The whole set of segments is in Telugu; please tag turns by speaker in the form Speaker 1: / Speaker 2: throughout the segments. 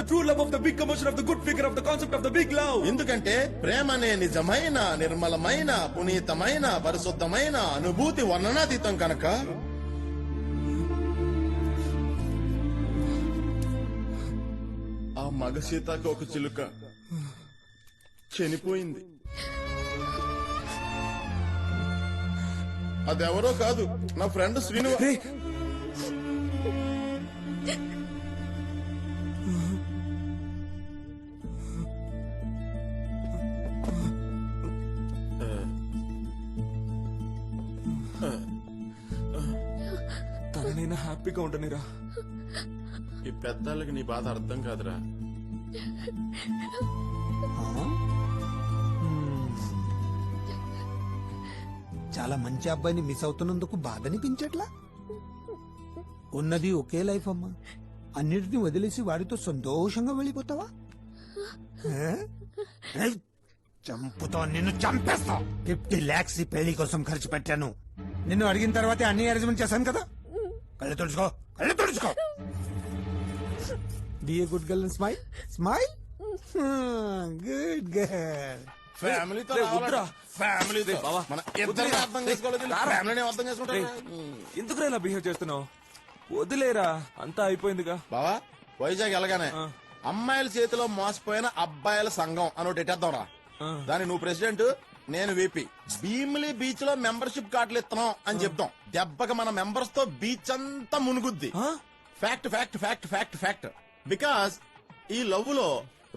Speaker 1: the true love of the big commotion of the good figure of the concept of the big love.
Speaker 2: ఎందుకంటే ప్రేమనే నిజమైన నిర్మలమైన పునీతమైన పరిశుద్ధమైన అనుభూతి వర్ణనాతీతం కనుక. ఆ మగ సీతాకి ఒక చిలుక. చనిపోయింది. అదెవరో కాదు నా ఫ్రెండ్ శ్రీను
Speaker 1: హ్యాపీగా ఉండనిరా.
Speaker 2: ఈ పెద్దాళ్ళకి నీ బాధ అర్థం కాదురా.
Speaker 3: చాలా మంచి అబ్బాయిని మిస్ అవుతున్నందుకు బాధ అనిపించట్లా ఉన్నది ఒకే లైఫ్ అమ్మా. అన్నిటిని వదిలేసి వాడితో సంతోషంగా వెళ్ళిపోతావా? చంపుతా నిన్ను చంపేస్తా. ఫిఫ్టీ లాక్స్ ఈ పెళ్ళి కోసం ఖర్చు పెట్టాను. నిన్ను అడిగిన తర్వాతే అన్ని అరేంజ్మెంట్ చేశాను కదా. కళ్ళు తుడుచుకో కళ్ళు తుడుచుకో. Be a good girl smile smile good girl
Speaker 2: ఫ్యామిలీతో
Speaker 1: బావా.
Speaker 2: మన ఇద్దరిని అర్థం చేసుకోలేదు ఫ్యామిలీని అర్థం చేసుకుంటారు.
Speaker 1: ఎందుకు ఇలా బిహేవ్ చేస్తున్నావు? వదిలేరా అంతా అయిపోయిందిగా.
Speaker 2: బావా వైజాగ్ వెళ్ళగానే
Speaker 1: ఆ.
Speaker 2: అమ్మాయిల చేతిలో మోసపోయిన అబ్బాయిల సంఘం అని ఒకటి ఎట్టేద్దాం రా. దాని నువ్వు ప్రెసిడెంట్ నేను వీపీ భీమిలి బీచ్లో మెంబర్షిప్ కార్డులు ఇస్తున్నాం అని చెప్తాం. దెబ్బకి మన మెంబర్స్తో బీచ్ అంతా మునుగుద్ది? Fact fact fact fact fact because ఈ లవ్లో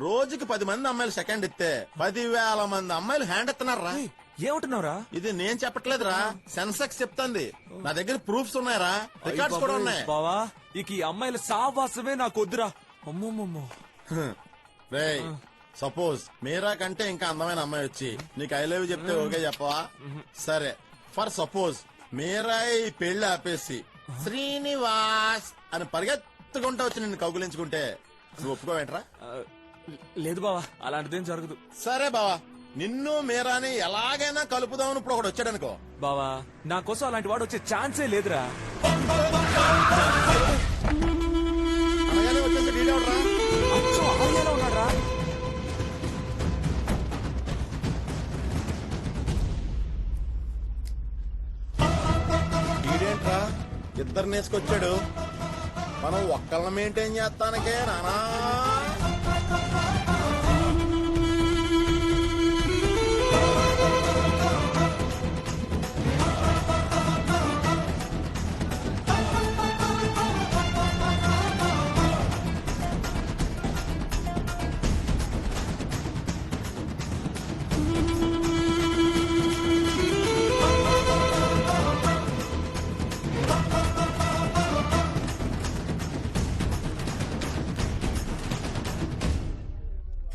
Speaker 2: రోజుకి పది మంది అమ్మాయిలు సెకండ్ ఇస్తే పదివేల మంది అమ్మాయిలు హ్యాండ్ ఇస్తున్నారా
Speaker 1: ఏయ్, ఏమంటున్నావురా?
Speaker 2: ఇది నేను చెప్పట్లేదురా. సెన్సెక్స్ చెప్తాంది. నా దగ్గర ప్రూఫ్స్ ఉన్నాయరా. రికార్డ్స్ కూడా ఉన్నాయి.
Speaker 1: బావా ఇక ఈ అమ్మాయిల సావాసమే నాకు వద్దురా. అమ్మమ్మమ్మో.
Speaker 2: రేయ్ సపోజ్ మీరా కంటే ఇంకా అందమైన అమ్మాయి వచ్చి నీకు ఐ లవ్ చెప్తే ఓకే చెప్పవా? సరే. ఫర్ సపోజ్ మీరా ఈ పెళ్ళి ఆపేసి శ్రీనివాస్ అని పరిగెత్తుకుంటా వచ్చి నిన్ను కౌగులించుకుంటే నువ్వు ఒప్పుకోవేంట్రా?
Speaker 1: లేదు బావా అలాంటిదేం జరగదు.
Speaker 2: సరే బావా. నిన్ను మీరాని ఎలాగైనా కలుపుదామని ఇప్పుడు ఒకటి వచ్చాడనుకో.
Speaker 1: బావా నా కోసం అలాంటి వాడు వచ్చే ఛాన్సే లేదురా.
Speaker 2: ఇద్దరు వేసుకొచ్చాడు. మనం ఒక్కళ్ళ మెయింటైన్ చేస్తానికే నానా?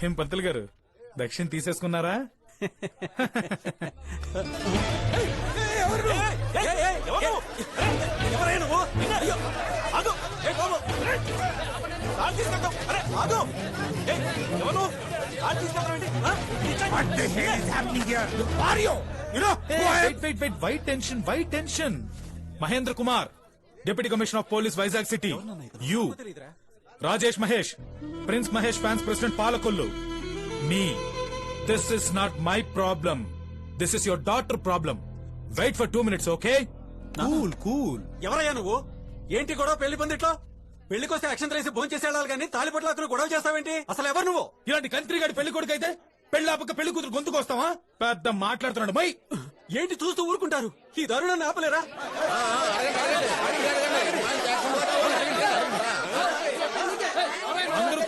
Speaker 4: ఏం పంతులు గారు? దక్షిణ తీసేసుకున్నారా? Mahendra Kumar deputy commissioner of police Vizag city U Rajesh Mahesh prince Mahesh fans president Palakollu. Me this is not my problem this is your daughter problem wait for two minutes okay cool cool
Speaker 5: ఎవరయ్యా నువ్వు? ఏంటి గొడవ పెళ్ళి పందిట్లో పెళ్ళికొస్తే అక్షంతలు వేసి భోజనం చేసే వెళ్ళాలి కానీ తాలిపట్ల అతను గొడవ చేస్తావేంటి? అసలు ఎవరు నువ్వు?
Speaker 4: ఇలాంటి కంత్రి గాడి పెళ్ళి కొడుకు అయితే పెళ్ళి ఆపక పెళ్ళి కూతురు గొంతుకొస్తావా పెద్ద మాట్లాడుతున్నాడు మై.
Speaker 5: ఏంటి చూస్తూ ఊరుకుంటారు? ఈ దారుణాన్ని ఆపలేరా
Speaker 4: అందరూ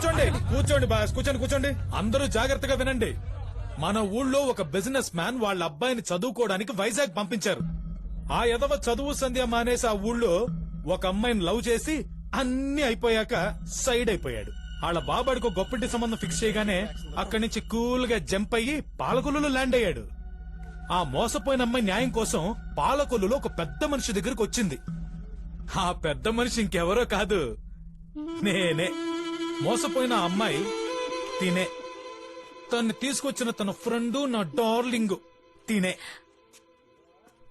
Speaker 4: కూర్చోండి కూర్చోండి బాస్ కూర్చోండి కూర్చోండి. అందరూ జాగ్రత్తగా వినండి. మన ఊళ్ళో ఒక బిజినెస్ మ్యాన్ వాళ్ళ అబ్బాయిని చదువుకోవడానికి వైజాగ్ పంపించారు. ఆ ఎదవ చదువు సంధ్య మానేసి ఆ ఊళ్ళో ఒక అమ్మాయిని లవ్ చేసి అన్ని అయిపోయాక సైడ్ అయిపోయాడు. వాళ్ళ బాబాడికి గొప్పటి సంబంధం ఫిక్స్ చేయగానే అక్కడి నుంచి కూల్గా జంప్ అయ్యి పాలకొల్లులో ల్యాండ్ అయ్యాడు. ఆ మోసపోయిన అమ్మాయి న్యాయం కోసం పాలకొల్లులో ఒక పెద్ద మనిషి దగ్గరకు వచ్చింది. ఆ పెద్ద మనిషి ఇంకెవరో కాదు. నేనే. మోసపోయిన అమ్మాయి తినే. తన్ని తీసుకొచ్చిన తన ఫ్రెండ్ నా డార్లింగ్ తినే.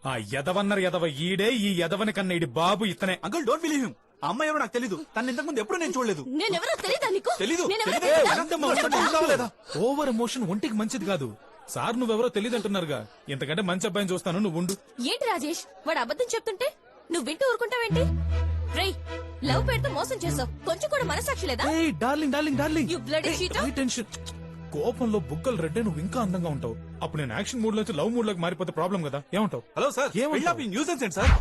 Speaker 4: ఆ ఎదవన్నర ఎదవ ఈడే ఈ ఎదవని కన్నా ఇడి బాబు ఇతనే.
Speaker 5: అంకుల్ డోంట్ బిలీవ్ హిమ్ అమ్మాయి ఎవరో నాకు తెలీదు. తన ఇంతకు ముందు ఎప్పుడు నేను చూడలేదు.
Speaker 6: నేనెవరో తెలీదా నీకు?
Speaker 5: తెలీదు.
Speaker 6: నేనెవరో?
Speaker 4: ఓవర్ ఎమోషన్ ఒంటికి మంచిది కాదు. సార్ నువ్వెవరో తెలియదు అంటున్నారుగా ఇంతకంటే మంచి అబ్బాయిని చూస్తాను నువ్వు ఉండు.
Speaker 6: ఏంటి రాజేష్? వాడు అబద్ధం చెప్తుంటే నువ్వు వింటూ ఊరుకుంటావేంటి? రేయ్ లవ్ పేరుతో మోసం చేసావు. కొంచెం కూడా మనసాక్షి లేదా?
Speaker 4: ఏయ్ darling darling darling.
Speaker 6: You bloody cheater.
Speaker 4: Tension. కోపంలో బుగ్గలు రెడ్డే నువ్వు ఇంకా అందంగా ఉంటావు. అప్పుడు నేను యాక్షన్ మూడ్ నుంచి లవ్ మూడ్లోకి మారిపోతే ప్రాబ్లం కదా? ఏమంటావు?
Speaker 5: Hello sir.
Speaker 4: ఏమంటావ్?
Speaker 5: పెళ్ళి ఆపి న్యూసెన్స్ ఏంటి సార్?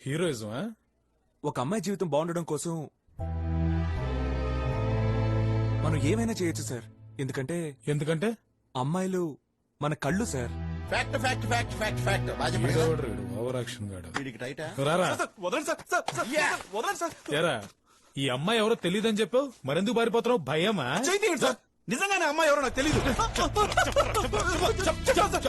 Speaker 4: హీరోయిజం
Speaker 1: ఒక అమ్మాయి జీవితం బాగుండడం కోసం మనం ఏమైనా చేయొచ్చు సార్. ఎందుకంటే
Speaker 4: ఎందుకంటే?
Speaker 1: అమ్మాయిలు మన కళ్ళు sir.
Speaker 2: Fact fact fact fact fact బాగా చెప్పండి కదా.
Speaker 4: ఓవర్ యాక్షన్ గాడు.
Speaker 2: వీడికి రైటా
Speaker 4: నువ్వు రారా?
Speaker 5: సార్, వదలండి సార్ సార్ సార్, సార్, వదలండి సార్.
Speaker 4: ఎరా ఈ అమ్మాయి ఎవరో తెలియదని చెప్పావు మరెందుకు పారిపోతున్నావు భయమా?
Speaker 5: సార్. నిజంగానే అమ్మాయి ఎవరో నాకు తెలియదు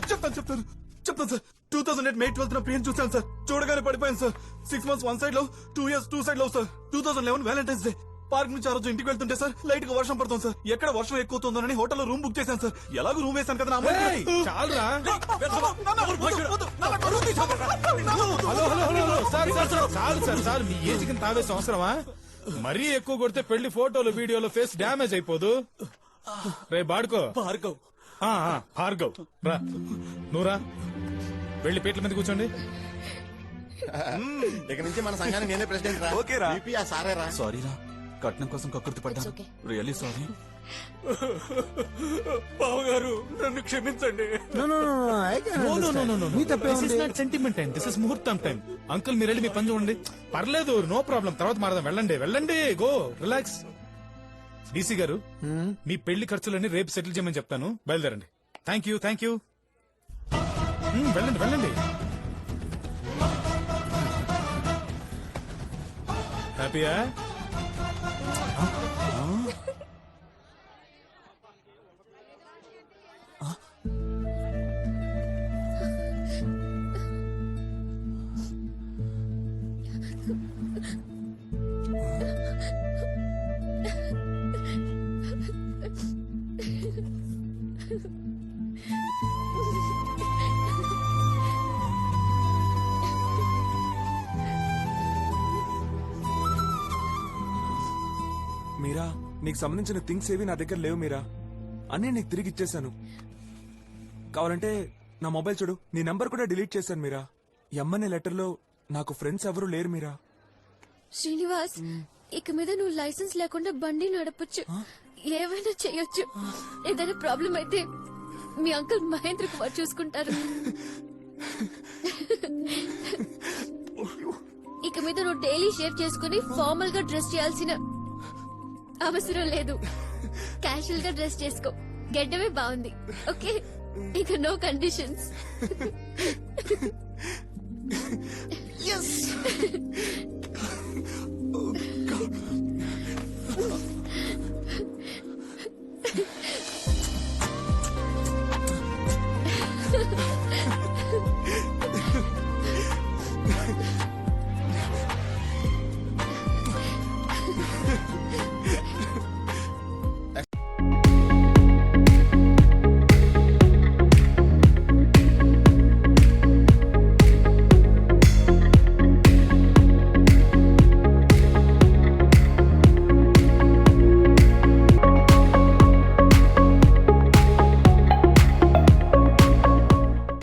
Speaker 5: చెప్తాను చెప్తాను చెప్తాను sir two thousand eight May twelfth నా ప్రియం చూసాను సార్ చూడగానే పడిపోయాను సార్ సిక్స్ మంత్స్ వన్ సైడ్లో టూ ఇయర్స్ టూ సైడ్లో sir two thousand eleven Valentine's day park నుంచి ఆ రోజు ఇంటికి వెళ్తుంటే సార్ లైట్గా వర్షం పడుతుంది సార్ ఎక్కడ వర్షం ఎక్కుతుందోనని హోటల్లో రూమ్ బుక్ చేశాను సార్ ఎలాగో రూమ్ వేశాను కదా
Speaker 4: చాలు మీ ఏజ్ తావేసి అవసరమా మరీ ఎక్కువ కొడితే పెళ్ళి ఫోటోలు వీడియోలు ఫేస్ డ్యామేజ్ అయిపోదు రే బాడుకో.
Speaker 5: భార్గవ్.
Speaker 4: ఆ, ఆ, భార్గవ్. రా. నువ్వురా వెళ్ళి పీటల మీద కూర్చోండి.
Speaker 2: ఇక నుంచి మన సంఘానికి నేనే ప్రెసిడెంట్ రా.
Speaker 1: ఓకే రా.
Speaker 2: VP ఆ సారే రా.
Speaker 5: సారీ రా. కట్నం కోసం కకృతి పడ్డా
Speaker 6: It's.
Speaker 5: రియల్లీ సారీ బావగారు నన్ను క్షమించండి.
Speaker 3: No, no, no, no, I can. మీ తప్పే ఉంది.
Speaker 4: sentiment time. This is ముహూర్తం టైం అంకుల్ మీరు వెళ్ళి మీ పని చూడండి. పర్లేదు నో ప్రాబ్లం తర్వాత మారదాం. వెళ్ళండి వెళ్ళండి. గో రిలాక్స్ డీసీ గారు మీ పెళ్ళి ఖర్చులన్నీ రేపు సెటిల్ చేయమని చెప్తాను. బయలుదేరండి. థ్యాంక్ యూ థ్యాంక్ యూ వెళ్ళండి వెళ్ళండి. హ్యాపీయా?
Speaker 1: నీకు సంబంధించిన థింగ్స్ ఏవి నా దగ్గర లేవు మీరా? అన్నీ నీకు తిరిగి ఇచ్చేశాను. కావాలంటే నా మొబైల్ చూడు. నీ నంబర్ కూడా డిలీట్ చేశాను మీరా. ఎమ్మనే లెటర్లో నాకు ఫ్రెండ్స్ ఎవరు లేరు మీరా.
Speaker 6: శ్రీనివాస్ ఇక మీద నువ్వు లైసెన్స్ లేకుండా బండి నడపచ్చు. ఏమైనా చేయొచ్చు. ఏదైనా ప్రాబ్లం అయితే మీ అంకుల్ మహేంద్ర కుమార్ చూసుకుంటారు. ఇక మీద నువ్వు డైలీ షేవ్ చేసుకుని ఫార్మల్గా డ్రెస్ చేయాల్సిన అవసరం లేదు. క్యాషువల్గా డ్రెస్ చేసుకో. గెడ్డమే బాగుంది. ఓకే? ఇక నో కండిషన్స్